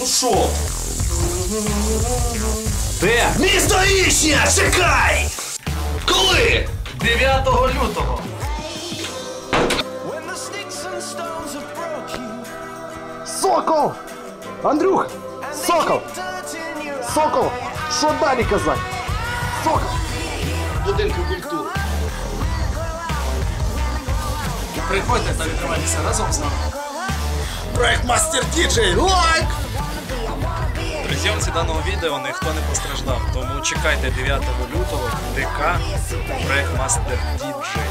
пішов. Де? Місто Ічня, чекай! Коли? 9 лютого. Сокол! Андрюх! Сокол! Сокол! Що далі казати? Сокол! Будинку культури. Приходьте та відкривайтеся разом з нами. Проект Мастер Діджей лайк! Зйомці даного відео ніхто не постраждав, тому чекайте 9 лютого ДК Брейкмастер Діджей.